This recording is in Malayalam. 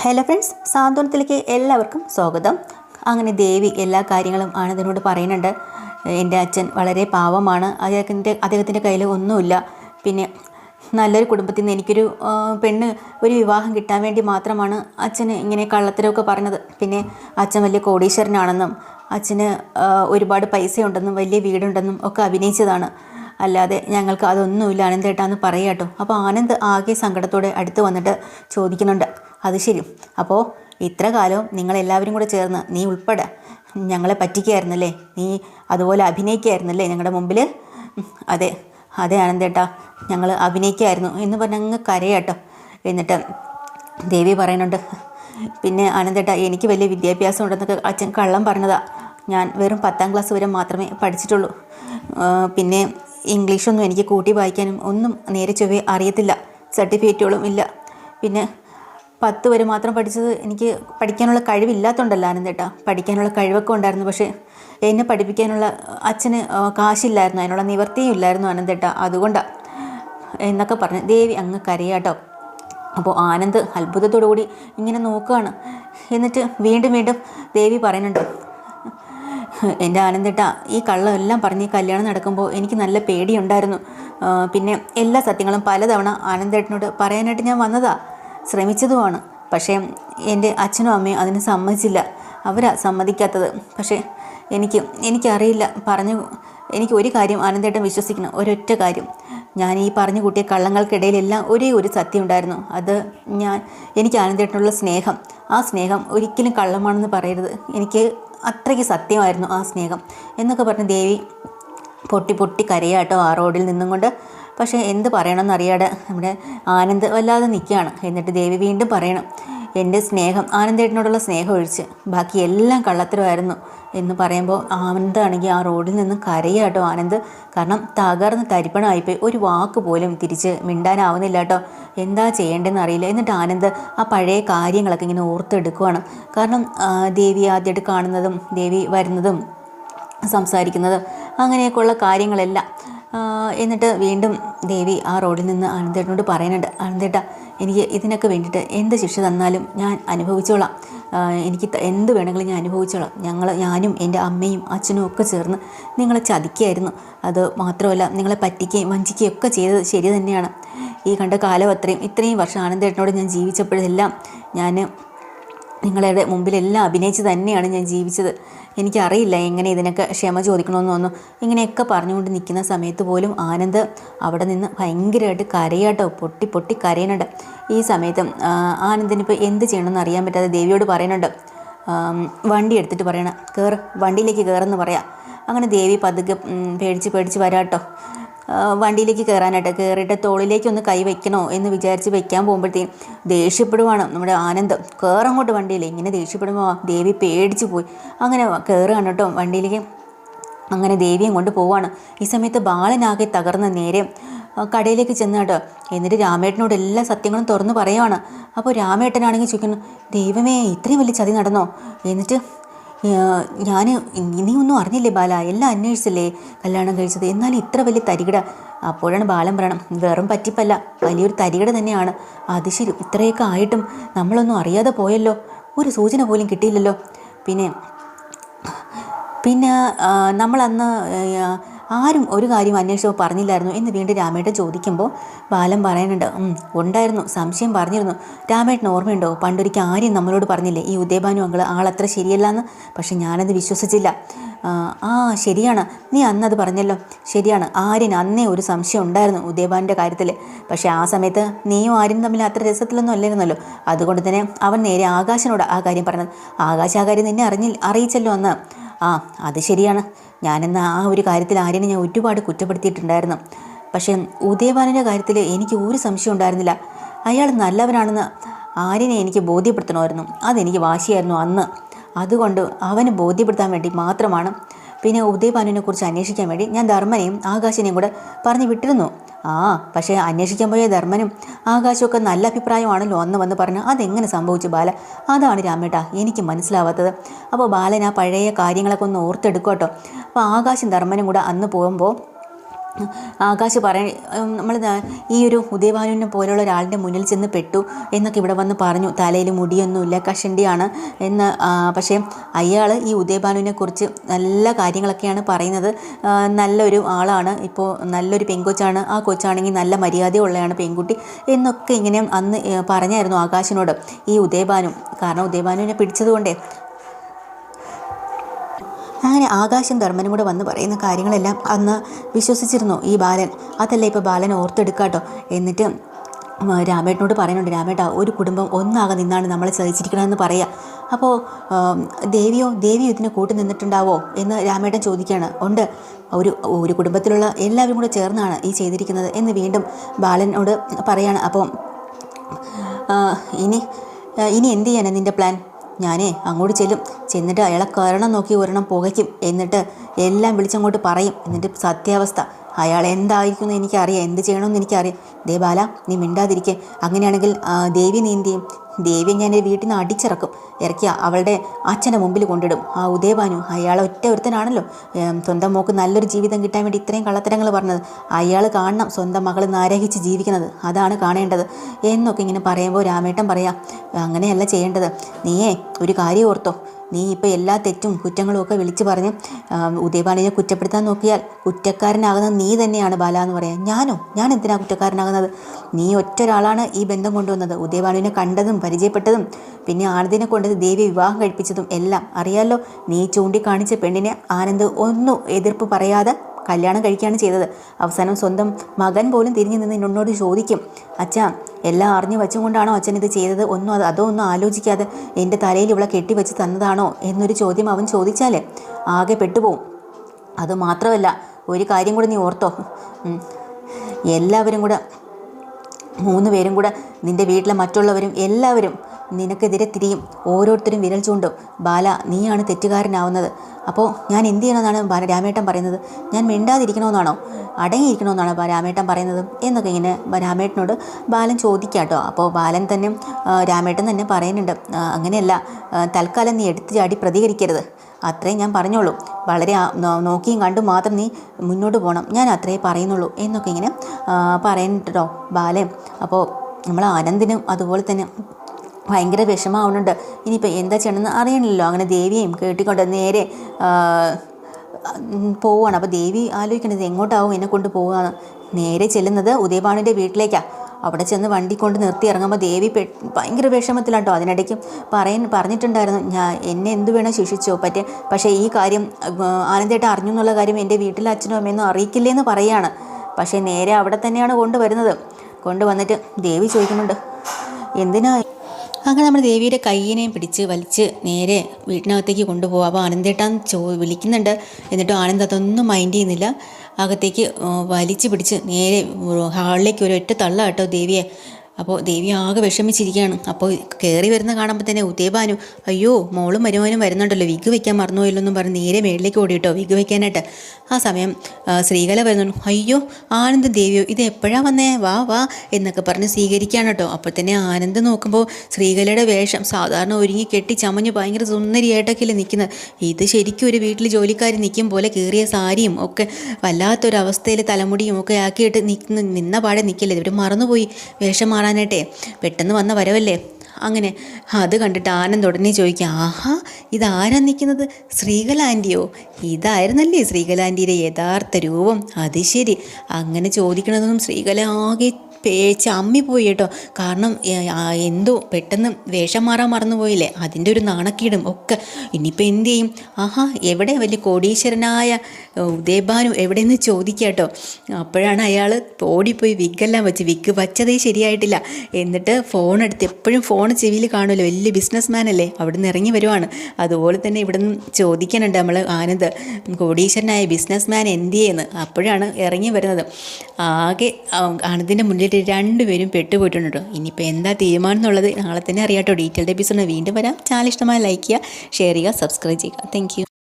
ഹലോ ഫ്രണ്ട്സ് സാന്ത്വനത്തിലേക്ക് എല്ലാവർക്കും സ്വാഗതം. അങ്ങനെ ദേവി എല്ലാ കാര്യങ്ങളും ആണ് ഇതിനോട് പറയുന്നുണ്ട്. എന്റെ അച്ഛൻ വളരെ പാവമാണ്. അദ്ദേഹത്തിന്റെ അദ്ദേഹത്തിന്റെ കയ്യിൽ ഒന്നുമില്ല. പിന്നെ നല്ലൊരു കുടുംബത്തിൽ നിന്ന് എനിക്കൊരു പെണ്ണ് ഒരു വിവാഹം കിട്ടാൻ വേണ്ടി മാത്രമാണ് അച്ഛന് ഇങ്ങനെ കള്ളത്തരമൊക്കെ പറഞ്ഞത്. പിന്നെ അച്ഛൻ വലിയ കോടീശ്വരനാണെന്നും അച്ഛന് ഒരുപാട് പൈസയുണ്ടെന്നും വലിയ വീടുണ്ടെന്നും ഒക്കെ അഭിനയിച്ചതാണ്. അല്ലാതെ ഞങ്ങൾക്ക് അതൊന്നുമില്ല ആനന്ദേട്ടാന്ന് പറയാട്ടോ. അപ്പോൾ ആനന്ദ് ആകെ സങ്കടത്തോടെ അടുത്ത് വന്നിട്ട് ചോദിക്കുന്നുണ്ട്. അത് ശരി. അപ്പോൾ ഇത്ര കാലവും നിങ്ങളെല്ലാവരും കൂടെ ചേർന്ന് നീ ഉൾപ്പെടെ ഞങ്ങളെ പറ്റിക്കുകയായിരുന്നല്ലേ നീ അതുപോലെ അഭിനയിക്കുകയായിരുന്നല്ലേ ഞങ്ങളുടെ മുമ്പിൽ അതെ അതെ ആനന്ദേട്ടാ. ഞങ്ങൾ അഭിനയിക്കുകയായിരുന്നു എന്ന് പറഞ്ഞ് അങ്ങ് കരയാട്ടോ. എന്നിട്ട് ദേവി പറയുന്നുണ്ട് പിന്നെ ആനന്ദേട്ട എനിക്ക് വലിയ വിദ്യാഭ്യാസം ഉണ്ടെന്നൊക്കെ അച്ഛൻ കള്ളം പറഞ്ഞതാ. ഞാൻ വെറും പത്താം ക്ലാസ് വരെ മാത്രമേ പഠിച്ചിട്ടുള്ളൂ. പിന്നെ ഇംഗ്ലീഷൊന്നും എനിക്ക് കൂട്ടി വായിക്കാനും ഒന്നും നേരെ ചൊവ്വേ അറിയത്തില്ല. സർട്ടിഫിക്കറ്റുകളും ഇല്ല. പിന്നെ പത്ത് വരെ മാത്രം പഠിച്ചത് എനിക്ക് പഠിക്കാനുള്ള കഴിവില്ലാത്തതുകൊണ്ടല്ല ആനന്ദേട്ട പഠിക്കാനുള്ള കഴിവൊക്കെ ഉണ്ടായിരുന്നു. പക്ഷേ എന്നെ പഠിപ്പിക്കാനുള്ള അച്ഛന് കാശില്ലായിരുന്നു. അതിനുള്ള നിവർത്തിയും ഇല്ലായിരുന്നു ആനന്ദേട്ട അതുകൊണ്ടാണ് എന്നൊക്കെ പറഞ്ഞു ദേവി അങ്ങ് കരയാട്ടോ. അപ്പോൾ ആനന്ദ് അത്ഭുതത്തോടു കൂടി ഇങ്ങനെ നോക്കുകയാണ് എന്നിട്ട് വീണ്ടും വീണ്ടും ദേവി പറയുന്നുണ്ട് എന്റെ ആനന്ദേട്ട ഈ കള്ളം എല്ലാം പറഞ്ഞ് കല്യാണം നടക്കുമ്പോൾ എനിക്ക് നല്ല പേടിയുണ്ടായിരുന്നു. പിന്നെ എല്ലാ സത്യങ്ങളും പലതവണ ആനന്ദേട്ടനോട് പറയാനായിട്ട് ഞാൻ വന്നതാ. ശ്രമിച്ചതുമാണ്. പക്ഷേ എന്റെ അച്ഛനും അമ്മയും അതിന് സമ്മതിച്ചില്ല. അവരാ സമ്മതിക്കാത്തത്. പക്ഷേ എനിക്ക് എനിക്കറിയില്ല. പറഞ്ഞു എനിക്ക് ഒരു കാര്യം ആനന്ദേട്ടൻ വിശ്വസിക്കണം. ഒരൊറ്റ കാര്യം. ഞാൻ ഈ പറഞ്ഞു കൂട്ടിയ കള്ളങ്ങൾക്കിടയിലെല്ലാം ഒരേ ഒരു സത്യം ഉണ്ടായിരുന്നു അത് ഞാൻ എനിക്ക് ആനന്ദേട്ടനുള്ള സ്നേഹം. ആ സ്നേഹം ഒരിക്കലും കള്ളമാണെന്ന് പറയരുത്. എനിക്ക് അത്രയ്ക്ക് സത്യമായിരുന്നു ആ സ്നേഹം. എന്നൊക്കെ പറഞ്ഞ് ദേവി പൊട്ടി പൊട്ടി കരയാട്ടോ ആ റോഡിൽ നിന്നും കൊണ്ട് പക്ഷേ എന്ത് പറയണമെന്ന് അറിയാതെ നമ്മുടെ ആനന്ദ് വല്ലാതെ നിൽക്കുകയാണ്. എന്നിട്ട് ദേവി വീണ്ടും പറയണം എന്റെ സ്നേഹം ആനന്ദേട്ടനോടുള്ള സ്നേഹം ഒഴിച്ച് ബാക്കി എല്ലാം കള്ളത്തരമായിരുന്നു എന്ന് പറയുമ്പോൾ ആനന്ദാണെങ്കിൽ ആ റോഡിൽ നിന്ന് കരയാട്ടോ ആനന്ദ്. കാരണം തകർന്ന് തരിപ്പണമായിപ്പോയി. ഒരു വാക്ക് പോലും തിരിച്ച് മിണ്ടാനാവുന്നില്ല കേട്ടോ. എന്താ ചെയ്യേണ്ടതെന്ന് അറിയില്ല. എന്നിട്ട് ആനന്ദ് ആ പഴയ കാര്യങ്ങളൊക്കെ ഇങ്ങനെ ഓർത്തെടുക്കുവാണ്. കാരണം ദേവി ആദ്യമായിട്ട് കാണുന്നതും ദേവി വരുന്നതും സംസാരിക്കുന്നതും അങ്ങനെയൊക്കെയുള്ള കാര്യങ്ങളെല്ലാം എന്നിട്ട് വീണ്ടും ദേവി ആ റോഡിൽ നിന്ന് ആനന്ദേട്ടനോട് പറയുന്നുണ്ട് ആനന്ദേട്ട എനിക്ക് ഇതിനൊക്കെ വേണ്ടിയിട്ട് എന്ത് ശിക്ഷ തന്നാലും ഞാൻ അനുഭവിച്ചോളാം. എനിക്ക് എന്ത് വേണമെങ്കിലും ഞാൻ അനുഭവിച്ചോളാം. ഞങ്ങൾ ഞാനും എന്റെ അമ്മയും അച്ഛനും ഒക്കെ ചേർന്ന് നിങ്ങളെ ചതിക്കുകയായിരുന്നു. അത് മാത്രമല്ല നിങ്ങളെ പറ്റിക്കുകയും വഞ്ചിക്കുകയും ഒക്കെ ചെയ്തത് ശരി തന്നെയാണ്. ഈ കണ്ട കാലം അത്രയും ഇത്രയും വർഷം ആനന്ദേട്ടനോട് ഞാൻ ജീവിച്ചപ്പോഴെല്ലാം ഞാൻ നിങ്ങളുടെ മുമ്പിലെല്ലാം അഭിനയിച്ച് തന്നെയാണ് ഞാൻ ജീവിച്ചത്. എനിക്കറിയില്ല എങ്ങനെ ഇതിനൊക്കെ ക്ഷമ ചോദിക്കണമെന്നൊന്നും ഇങ്ങനെയൊക്കെ പറഞ്ഞുകൊണ്ട് നിൽക്കുന്ന സമയത്ത് പോലും ആനന്ദ് അവിടെ നിന്ന് ഭയങ്കരമായിട്ട് കരയാട്ടോ. പൊട്ടി പൊട്ടി കരയണുണ്ട് ഈ സമയത്ത് ആനന്ദിനിപ്പോൾ എന്ത് ചെയ്യണമെന്ന് അറിയാൻ പറ്റാതെ ദേവിയോട് പറയുന്നുണ്ട്. വണ്ടി എടുത്തിട്ട് പറയണം കയറ് വണ്ടിയിലേക്ക് കയറെന്ന് പറയാം. അങ്ങനെ ദേവി പതുക്കെ പേടിച്ച് പേടിച്ച് വരാട്ടോ. വണ്ടിയിലേക്ക് കയറാനായിട്ട് കയറിയിട്ട് തോളിലേക്ക് ഒന്ന് കൈ വെക്കണോ എന്ന് വിചാരിച്ച് വെക്കാൻ പോകുമ്പോഴത്തേക്കും ദേഷ്യപ്പെടുവാണ് നമ്മുടെ ആനന്ദം. കയറങ്ങോട്ട് വണ്ടിയിൽ ഇങ്ങനെ ദേഷ്യപ്പെടുമ്പോൾ ദേവി പേടിച്ച് പോയി. അങ്ങനെ കയറുകയാണ് കേട്ടോ വണ്ടിയിലേക്ക്. അങ്ങനെ ദേവിയും കൊണ്ട് പോവാണ്. ഈ സമയത്ത് ബാലനാകെ തകർന്ന നേരെ കടയിലേക്ക് ചെന്ന് കേട്ടോ. എന്നിട്ട് രാമേട്ടനോട് എല്ലാ സത്യങ്ങളും തുറന്ന് പറയുവാണ്. അപ്പോൾ രാമേട്ടനാണെങ്കിൽ ചോദിക്കുന്നു ദൈവമേ ഇത്രയും വലിയ ചതി നടന്നോ? എന്നിട്ട് ഞാൻ നീ ഒന്നും അറിഞ്ഞില്ലേ ബാല? എല്ലാം അന്വേഷിച്ചില്ലേ കല്യാണം കഴിച്ചത്? എന്നാലും ഇത്ര വലിയ തരികിട അപ്പോഴാണ് ബാലൻ പറയണം വെറും പറ്റിപ്പല്ല വലിയൊരു തരികിട തന്നെയാണ്. അത് ശരി ഇത്രയൊക്കെ ആയിട്ടും നമ്മളൊന്നും അറിയാതെ പോയല്ലോ. ഒരു സൂചന പോലും കിട്ടിയില്ലല്ലോ. പിന്നെ പിന്നെ നമ്മളന്ന് ആരും ഒരു കാര്യം അന്വേഷിച്ചപ്പോൾ പറഞ്ഞില്ലായിരുന്നു എന്ന് വീണ്ടും രാമേട്ടൻ ചോദിക്കുമ്പോൾ ബാലൻ പറയാനുണ്ട് ഉണ്ടായിരുന്നു. സംശയം പറഞ്ഞിരുന്നു. രാമേട്ടൻ ഓർമ്മയുണ്ടോ? പണ്ടൊരിക്കൽ ആര്യം നമ്മളോട് പറഞ്ഞില്ലേ ഈ ഉദയഭാനു അങ്കിൾ ആളത്ര ശരിയല്ല എന്ന് പക്ഷെ ഞാനത് വിശ്വസിച്ചില്ല. ആ, ശരിയാണ്. നീ അന്നത് പറഞ്ഞല്ലോ. ശരിയാണ്. ആര്യൻ അന്നേ ഒരു സംശയം ഉണ്ടായിരുന്നു ഉദയഭാന്റെ കാര്യത്തിൽ പക്ഷേ ആ സമയത്ത് നീയും ആര്യനും തമ്മിൽ അത്ര രസത്തിലൊന്നും അല്ലായിരുന്നല്ലോ. അതുകൊണ്ട് തന്നെ അവൻ നേരെ ആകാശനോട് ആ കാര്യം പറഞ്ഞത്. ആകാശ ആ കാര്യം നിന്നെ അറിഞ്ഞി അറിയിച്ചല്ലോ അന്ന്. ആ അത് ശരിയാണ്. ഞാനെന്ന ആ ഒരു കാര്യത്തിൽ ആര്യനെ ഞാൻ ഒരുപാട് കുറ്റപ്പെടുത്തിയിട്ടുണ്ടായിരുന്നു. പക്ഷേ ഉദയഭാനന്റെ കാര്യത്തിൽ എനിക്ക് ഒരു സംശയം ഉണ്ടായിരുന്നില്ല. അയാൾ നല്ലവനാണെന്ന് ആര്യനെ എനിക്ക് ബോധ്യപ്പെടുത്തണമായിരുന്നു. അതെനിക്ക് വാശിയായിരുന്നു അന്ന്. അതുകൊണ്ട് അവന് ബോധ്യപ്പെടുത്താൻ വേണ്ടി മാത്രമാണ്. പിന്നെ ഉദയഭാനുവിനെ കുറിച്ച് അന്വേഷിക്കാൻ വേണ്ടി ഞാൻ ധർമ്മനെയും ആകാശിനെയും കൂടെ പറഞ്ഞു വിട്ടിരുന്നു. ആ പക്ഷേ അന്വേഷിക്കാൻ പോയ ധർമ്മനും ആകാശമൊക്കെ നല്ല അഭിപ്രായമാണല്ലോ അന്ന് വന്ന് പറഞ്ഞു അതെങ്ങനെ സംഭവിച്ചു ബാല? അതാണ് രാമേട്ടാ എനിക്ക് മനസ്സിലാവാത്തത്. അപ്പോൾ ബാലൻ ആ പഴയ കാര്യങ്ങളൊക്കെ ഒന്ന് ഓർത്തെടുക്കോട്ടോ അപ്പോൾ ആകാശം ധർമ്മനും കൂടെ അന്ന് പോകുമ്പോൾ ആകാശ് പറയ നമ്മൾ ഈ ഒരു ഉദയഭാനുവിനെ പോലെയുള്ള ഒരാളിന്റെ മുന്നിൽ ചെന്ന് പെട്ടു എന്നൊക്കെ ഇവിടെ വന്ന് പറഞ്ഞു. തലയിൽ മുടിയൊന്നുമില്ല കഷണ്ടിയാണ് എന്ന് പക്ഷേ അയാൾ ഈ ഉദയഭാനുവിനെ കുറിച്ച് നല്ല കാര്യങ്ങളൊക്കെയാണ് പറയുന്നത്. നല്ലൊരു ആളാണ്. ഇപ്പോൾ നല്ലൊരു പെൺകൊച്ചാണ് ആ കൊച്ചാണെങ്കിൽ നല്ല മര്യാദയുള്ളതാണ് പെൺകുട്ടി എന്നൊക്കെ ഇങ്ങനെ അന്ന് പറഞ്ഞായിരുന്നു ആകാശിനോട് ഈ ഉദയഭാനു. കാരണം ഉദയഭാനുവിനെ പിടിച്ചതുകൊണ്ടേ അങ്ങനെ ആകാശം ധർമ്മനും കൂടെ വന്ന് പറയുന്ന കാര്യങ്ങളെല്ലാം അന്ന് വിശ്വസിച്ചിരുന്നു. ഈ ബാലൻ അതല്ല ഇപ്പോൾ ബാലൻ ഓർത്തെടുക്കാട്ടോ? എന്നിട്ട് രാമേട്ടനോട് പറയുന്നുണ്ട് രാമേട്ട ഒരു കുടുംബം ഒന്നാകെ നിന്നാണ് നമ്മളെ സഹിച്ചിരിക്കണമെന്ന് പറയുക അപ്പോൾ ദേവിയോ ദേവിയോ ഇതിനെ കൂട്ടി നിന്നിട്ടുണ്ടാവോ? എന്ന് രാമേട്ടൻ ചോദിക്കുകയാണ്. ഉണ്ട്. ഒരു ഒരു കുടുംബത്തിലുള്ള എല്ലാവരും കൂടെ ചേർന്നാണ് ഈ ചെയ്തിരിക്കുന്നത്. എന്ന് വീണ്ടും ബാലനോട് പറയാണ്. അപ്പോൾ ഇനി ഇനി എന്ത് ചെയ്യാനാണ് നിന്റെ പ്ലാൻ? ഞാനേ അങ്ങോട്ട് ചെല്ലും. ചെന്നിട്ട് അയാളെ കരണം നോക്കി ഒരെണ്ണം പുകയ്ക്കും. എന്നിട്ട് എല്ലാം വിളിച്ചങ്ങോട്ട് പറയും. എന്നിട്ട് സത്യാവസ്ഥ. അയാൾ എന്തായിരിക്കും എന്ന് എനിക്കറിയാം. എന്ത് ചെയ്യണമെന്ന് എനിക്കറിയാം. ദേ ബാല നീ മിണ്ടാതിരിക്കെ. അങ്ങനെയാണെങ്കിൽ ദേവി നീ എന്ത് ചെയ്യും? ദേവിയെ ഞാൻ വീട്ടിൽ നിന്ന് അടിച്ചിറക്കും. ഇറക്കിയ അവളുടെ അച്ഛന്റെ മുമ്പിൽ കൊണ്ടിടും. ആ ഉദയഭാനു അയാൾ ഒറ്റ ഒരുത്തനാണല്ലോ. സ്വന്തം മോക്ക് നല്ലൊരു ജീവിതം കിട്ടാൻ വേണ്ടി ഇത്രയും കള്ളത്തരങ്ങൾ പറഞ്ഞത്. അയാൾ കാണണം സ്വന്തം മകൾ നാരഹിച്ച് ജീവിക്കുന്നത്. അതാണ് കാണേണ്ടത്. എന്നൊക്കെ ഇങ്ങനെ പറയുമ്പോൾ രാമേട്ടൻ പറയാം അങ്ങനെയല്ല ചെയ്യേണ്ടത്. നീയേ ഒരു കാര്യം ഓർത്തോ. നീ ഇപ്പോൾ എല്ലാ തെറ്റും കുറ്റങ്ങളും ഒക്കെ വിളിച്ചു പറഞ്ഞ് ഉദയപാണിനെ കുറ്റപ്പെടുത്താൻ നോക്കിയാൽ കുറ്റക്കാരനാകുന്നത് നീ തന്നെയാണ് ബാല എന്ന് പറയാം. ഞാനോ? ഞാൻ എന്തിനാണ് കുറ്റക്കാരനാകുന്നത്? നീ ഒറ്റ ഒരാളാണ് ഈ ബന്ധം കൊണ്ടുവന്നത്. ഉദയപാണിനെ കണ്ടതും പരിചയപ്പെട്ടതും പിന്നെ ആനന്ദിനെ കൊണ്ട് ദേവി വിവാഹം കഴിപ്പിച്ചതും എല്ലാം അറിയാലോ? നീ ചൂണ്ടിക്കാണിച്ച പെണ്ണിനെ ആനന്ദ് ഒന്നും എതിർപ്പ് പറയാതെ കല്യാണം കഴിക്കുകയാണ് ചെയ്തത്. അവസാനം സ്വന്തം മകൻ പോലും തിരിഞ്ഞു നിന്ന് എന്നോട് ചോദിക്കും അച്ഛ എല്ലാം അറിഞ്ഞു വെച്ചുകൊണ്ടാണോ അച്ഛൻ ഇത് ചെയ്തത്? ഒന്നും അത് അതോ ഒന്നും ആലോചിക്കാതെ എന്റെ തലയിൽ ഇവിടെ കെട്ടിവെച്ച് തന്നതാണോ? എന്നൊരു ചോദ്യം അവൻ ചോദിച്ചാൽ ആകെ പെട്ടുപോകും അതുമാത്രമല്ല ഒരു കാര്യം കൂടെ നീ ഓർത്തോ. എല്ലാവരും കൂടെ മൂന്ന് പേരും കൂടെ നിന്റെ വീട്ടിലെ മറ്റുള്ളവരും എല്ലാവരും നിനക്കെതിരെ തിരിയും. ഓരോരുത്തരും വിരൽ ചൂണ്ടും. ബാല നീയാണ് തെറ്റുകാരനാവുന്നത്. അപ്പോൾ ഞാൻ എന്ത് ചെയ്യണമെന്നാണ് രാമേട്ടൻ പറയുന്നത്? ഞാൻ മിണ്ടാതിരിക്കണമെന്നാണോ? അടങ്ങിയിരിക്കണമെന്നാണോ രാമേട്ടൻ പറയുന്നത്. എന്നൊക്കെ ഇങ്ങനെ രാമേട്ടനോട് ബാലൻ ചോദിക്കാട്ടോ അപ്പോൾ ബാലൻ തന്നെ രാമേട്ടൻ തന്നെ പറയുന്നുണ്ട്. അങ്ങനെയല്ല തൽക്കാലം നീ എടുത്തു ചാടി പ്രതികരിക്കരുത്. അത്രയും ഞാൻ പറഞ്ഞോളൂ. വളരെ നോക്കിയും കണ്ടും മാത്രം നീ മുന്നോട്ട് പോകണം ഞാൻ അത്രേ പറയുന്നുള്ളൂ എന്നൊക്കെ ഇങ്ങനെ പറയുന്നുണ്ടോ ബാലൻ. അപ്പോൾ നമ്മൾ ആനന്ദിനും അതുപോലെ തന്നെ ഭയങ്കര വിഷമാവുന്നുണ്ട് ഇനിയിപ്പോൾ എന്താ ചെയ്യണമെന്ന് അറിയണില്ലല്ലോ. അങ്ങനെ ദേവിയെയും കേട്ടിക്കൊണ്ട് നേരെ പോവുകയാണ്. അപ്പോൾ ദേവി ആലോചിക്കണത് എങ്ങോട്ടാവും എന്നെ കൊണ്ട് പോവുകയാണ്. നേരെ ചെല്ലുന്നത് ഉദയഭാനുവിന്റെ വീട്ടിലേക്കാണ് അവിടെ ചെന്ന് വണ്ടി കൊണ്ട് നിർത്തി ഇറങ്ങുമ്പോൾ ദേവി പെ ഭയങ്കര വിഷമത്തിലാട്ടോ. അതിനിടയ്ക്ക് പറയാൻ പറഞ്ഞിട്ടുണ്ടായിരുന്നു ഞാൻ എന്നെ എന്ത് വേണോ ശിക്ഷിച്ചോ. പറ്റേ പക്ഷേ ഈ കാര്യം ആനന്ദേട്ട അറിഞ്ഞു എന്നുള്ള കാര്യം എന്റെ വീട്ടിലെ അച്ഛനും അമ്മയൊന്നും അറിയിക്കില്ലേന്ന് പറയുകയാണ് പക്ഷേ നേരെ അവിടെ തന്നെയാണ് കൊണ്ടുവരുന്നത്. കൊണ്ടുവന്നിട്ട് ദേവി ചോദിക്കുന്നുണ്ട് എന്തിനാ അങ്ങനെ നമ്മുടെ ദേവിയുടെ കയ്യിനെയും പിടിച്ച് വലിച്ച് നേരെ വീട്ടിനകത്തേക്ക് കൊണ്ടുപോകും. അപ്പോൾ ആനന്ദേട്ടാൻ ചോ വിളിക്കുന്നുണ്ട്. എന്നിട്ടും ആനന്ദ് അതൊന്നും മൈൻഡ് ചെയ്യുന്നില്ല. അകത്തേക്ക് വലിച്ചു പിടിച്ച് നേരെ ഹാളിലേക്ക് ഒരു ഒറ്റ തള്ള കേട്ടോ ദേവിയെ. അപ്പോൾ ദേവി ആകെ വിഷമിച്ചിരിക്കുകയാണ്. അപ്പോൾ കയറി വരുന്ന കാണുമ്പോൾ തന്നെ ഉദയഭാനു അയ്യോ മോളും മരുമോനും വരുന്നുണ്ടല്ലോ. വിഗ് വയ്ക്കാൻ മറന്നുപോയല്ലോ എന്നും പറഞ്ഞ് നേരെ മേളിലേക്ക് ഓടിയിട്ടോ വിഗ് വയ്ക്കാനായിട്ട് ആ സമയം ശ്രീകല വരുന്നുണ്ട് അയ്യോ ആനന്ദ് ദേവിയോ ഇത് എപ്പോഴാണ് വന്നേ? വാ വാ എന്നൊക്കെ പറഞ്ഞ് സ്വീകരിക്കുകയാണ് കേട്ടോ. അപ്പോൾ തന്നെ ആനന്ദ് നോക്കുമ്പോൾ ശ്രീകലയുടെ വേഷം സാധാരണ ഒരുങ്ങി കെട്ടി ചമഞ്ഞ് ഭയങ്കര സുന്ദരിയായിട്ടൊക്കെയല്ലേ നിൽക്കുന്നത്. ഇത് ശരിക്കും ഒരു വീട്ടിൽ ജോലിക്കാർ നിൽക്കും പോലെ കീറിയ സാരിയും ഒക്കെ വല്ലാത്തൊരവസ്ഥയിൽ തലമുടിയും ഒക്കെ ആക്കിയിട്ട് നിൽക്കുന്ന നിന്ന പാടെ നിൽക്കില്ല? ഇവർ മറന്നുപോയി. വേഷം മാറാൻ കാണാനായിട്ടേ പെട്ടെന്ന് വന്ന വരവല്ലേ? അങ്ങനെ അത് കണ്ടിട്ട് ആനന്ദ് ഉടനെ ചോദിക്കുക ആഹാ ഇതാരാ നിൽക്കുന്നത് ശ്രീകലാന്റിയോ ഇതായിരുന്നല്ലേ ശ്രീകലാന്റിയുടെ യഥാർത്ഥ രൂപം. അത് ശരി അങ്ങനെ ചോദിക്കണതൊന്നും ശ്രീകല ആകെ പേച്ച് പോയി കേട്ടോ. കാരണം എന്തോ പെട്ടെന്ന് വേഷം മാറാൻ മറന്നുപോയില്ലേ? അതിന്റെ ഒരു നാണക്കീടും ഒക്കെ. ഇനിയിപ്പോൾ എന്തു ചെയ്യും? ആഹാ എവിടെ വലിയ കോടീശ്വരനായ ഉദയഭാനു എവിടെയെന്ന് ചോദിക്കുക കേട്ടോ. അപ്പോഴാണ് അയാൾ ഓടിപ്പോയി വിഗ്ഗെല്ലാം വെച്ച് വിഗ് വച്ചതേ ശരിയായിട്ടില്ല. എന്നിട്ട് ഫോൺ എടുത്ത് എപ്പോഴും ഫോൺ ചെവിയിൽ കാണുമല്ലോ. വലിയ ബിസിനസ് മാൻ അല്ലേ? അവിടെ നിന്ന് ഇറങ്ങി വരുവാണ്. അതുപോലെ തന്നെ ഇവിടെ നിന്ന് ചോദിക്കാനുണ്ട് നമ്മൾ ആനന്ദ്. കോടീശ്വരനായ ബിസിനസ് മാൻ എന്ത് ചെയ്യുന്നു? അപ്പോഴാണ് ഇറങ്ങി വരുന്നത്. ആകെ ആനന്ദിന്റെ മുന്നിൽ രണ്ടുപേരും പെട്ടുപോയിട്ടുണ്ട്? കേട്ടോ ഇനിയിപ്പോൾ എന്താ തീരുമാനം എന്നുള്ളത് നാളെ തന്നെ അറിയാം കേട്ടോ ഡീറ്റെയിൽഡ് എപ്പിസോഡ് വീണ്ടും വരാം. ചാനൽ ഇഷ്ടമായി ലൈക്ക് ചെയ്യുക ഷെയർ ചെയ്യുക സബ്സ്ക്രൈബ് ചെയ്യുക. താങ്ക്